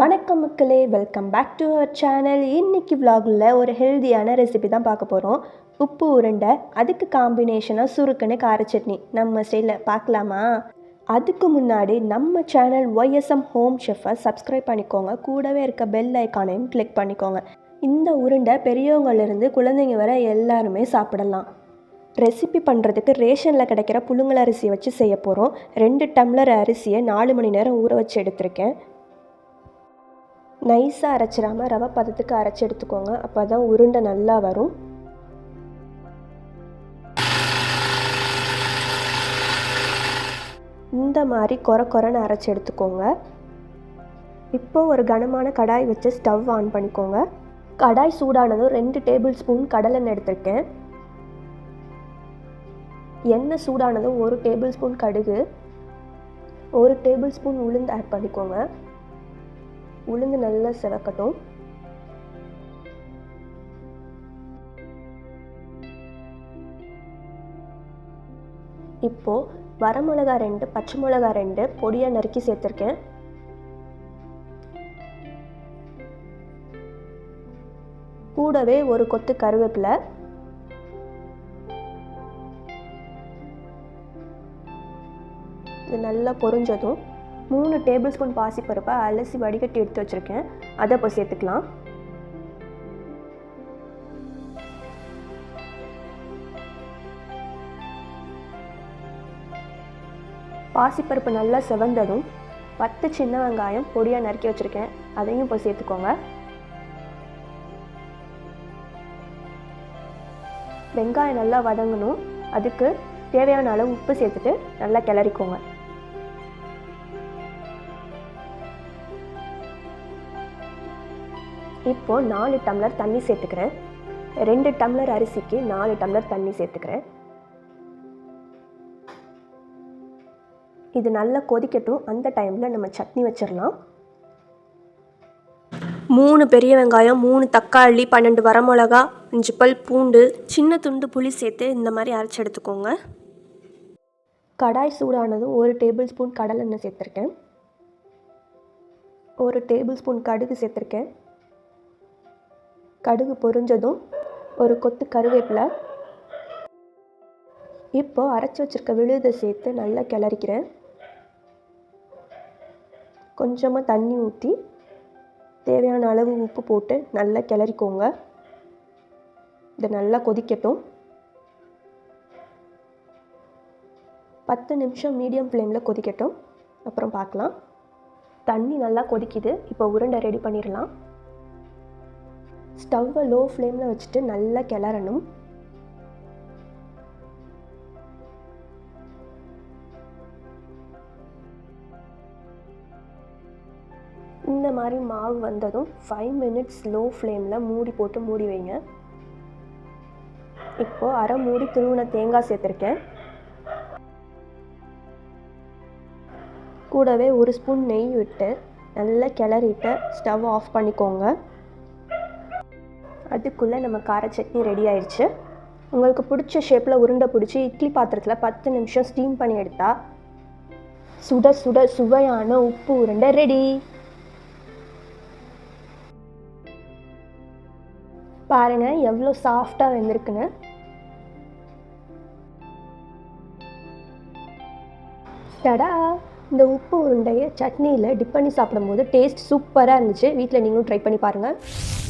வணக்கம் மக்களே welcome back to our channel இன்னைக்கு விலாகில் ஒரு ஹெல்தியான ரெசிபி தான் பார்க்க போகிறோம் உப்பு உருண்டை அதுக்கு காம்பினேஷனாக சுருக்குன்னு கார சட்னி. நம்ம ஸ்டைலில் பார்க்கலாமா? அதுக்கு முன்னாடி நம்ம சேனல் ஒய்எஸ்எம் ஹோம் ஷெஃபை சப்ஸ்கிரைப் பண்ணிக்கோங்க. கூடவே இருக்க பெல் ஐக்கானையும் கிளிக் பண்ணிக்கோங்க. இந்த உருண்டை பெரியவங்கள்லேருந்து குழந்தைங்க வர எல்லாருமே சாப்பிடலாம். ரெசிபி பண்ணுறதுக்கு ரேஷனில் கிடைக்கிற புழுங்கல் அரிசியை வச்சு செய்ய போகிறோம் ரெண்டு டம்ளர் அரிசியை நாலு மணி நேரம் ஊற வச்சு எடுத்திருக்கேன். நைஸாக அரைச்சிடாம ரவை பதத்துக்கு அரைச்சி எடுத்துக்கோங்க. அப்போ தான் உருண்டை நல்லா வரும். இந்த மாதிரி கொர கொரன்னு அரைச்சி எடுத்துக்கோங்க. இப்போது ஒரு கனமான கடாய் வச்சு ஸ்டவ் ஆன் பண்ணிக்கோங்க. கடாய் சூடானதும் ரெண்டு டேபிள் ஸ்பூன் கடலெண்ணெய் எடுத்திருக்கேன். எண்ணெய் சூடானதும் ஒரு டேபிள் ஸ்பூன் கடுகு. ஒரு டேபிள் ஸ்பூன் உளுந்து ஆட் பண்ணிக்கோங்க. உளுந்து நல்லா செவக்கட்டும். இப்போது வரமிளகா ரெண்டு பச்சை மிளகா ரெண்டு பொடியாக நறுக்கி சேர்த்துருக்கேன். கூடவே ஒரு கொத்து கருவேப்பிலை. இது நல்லா பொரிஞ்சதும். மூணு டேபிள் ஸ்பூன் பாசிப்பருப்பை அலசி வடிகட்டி எடுத்து வச்சுருக்கேன். அதை இப்போ சேர்த்துக்கலாம். பாசிப்பருப்பு நல்லா செவந்ததும் பத்து சின்ன வெங்காயம் பொடியாக நறுக்கி வச்சுருக்கேன். அதையும் இப்போ சேர்த்துக்கோங்க. வெங்காயம் நல்லா வதங்கணும். அதுக்கு தேவையான அளவு உப்பு சேர்த்துட்டு நல்லா கிளறிக்கோங்க. இப்போ நாலு டம்ளர் தண்ணி சேர்த்துக்கிறேன். ரெண்டு டம்ளர் அரிசிக்கு நாலு டம்ளர் தண்ணி சேர்த்துக்கிறேன். இது நல்லா கொதிக்கட்டும். அந்த டைமில் நம்ம சட்னி வச்சிடலாம். மூணு பெரிய வெங்காயம் மூணு தக்காளி பன்னெண்டு வரமிளகா அஞ்சு பல் பூண்டு சின்ன துண்டு புளி சேர்த்து இந்த மாதிரி அரைச்சி எடுத்துக்கோங்க. கடாய் சூடானதும் ஒரு டேபிள் ஸ்பூன் கடலெண்ணெய் சேர்த்துருக்கேன். ஒரு டேபிள் ஸ்பூன் கடுகு சேர்த்துருக்கேன். கடுகு பொரிஞ்சதும் ஒரு கொத்து கருவேப்பிலை. இப்போ அரைச்சி வச்சிருக்க விழுதை சேர்த்து நல்லா கிளறிக்கிறேன். கொஞ்சமாக தண்ணி ஊற்றி தேவையான அளவு உப்பு போட்டு நல்லா கிளறிக்கோங்க. இது நல்லா கொதிக்கட்டும். பத்து நிமிஷம் மீடியம் ஃப்ளேமில் கொதிக்கட்டும். அப்புறம் பார்க்கலாம். தண்ணி நல்லா கொதிக்குது. இப்போ உருண்டை ரெடி பண்ணிடலாம். ஸ்டவ்வை லோ ஃப்ளேமில் வச்சுட்டு நல்லா கிளறணும். இந்த மாதிரி மாவு வந்ததும் ஃபைவ் மினிட்ஸ் லோ ஃப்ளேமில் மூடி போட்டு மூடி வைங்க. இப்போது அரை மூடி திருவுன தேங்காய் சேர்த்துருக்கேன். கூடவே ஒரு ஸ்பூன் நெய் விட்டு நல்லா கிளறிட்டு ஸ்டவ் ஆஃப் பண்ணிக்கோங்க. அதுக்குள்ளே நம்ம கார சட்னி ரெடி ஆயிடுச்சு. உங்களுக்கு பிடிச்ச ஷேப்பில் உருண்டை பிடிச்சி இட்லி பாத்திரத்தில் பத்து நிமிஷம் ஸ்டீம் பண்ணி எடுத்தால் சுட சுட சுவையான உப்பு உருண்டை ரெடி பாருங்க எவ்வளோ சாஃப்டாக வெந்திருக்குன்னு. டடா! இந்த உப்பு உருண்டையை சட்னியில் டிப் பண்ணி சாப்பிடும்போது டேஸ்ட் சூப்பராக இருந்துச்சு. வீட்டில் நீங்களும் ட்ரை பண்ணி பாருங்கள்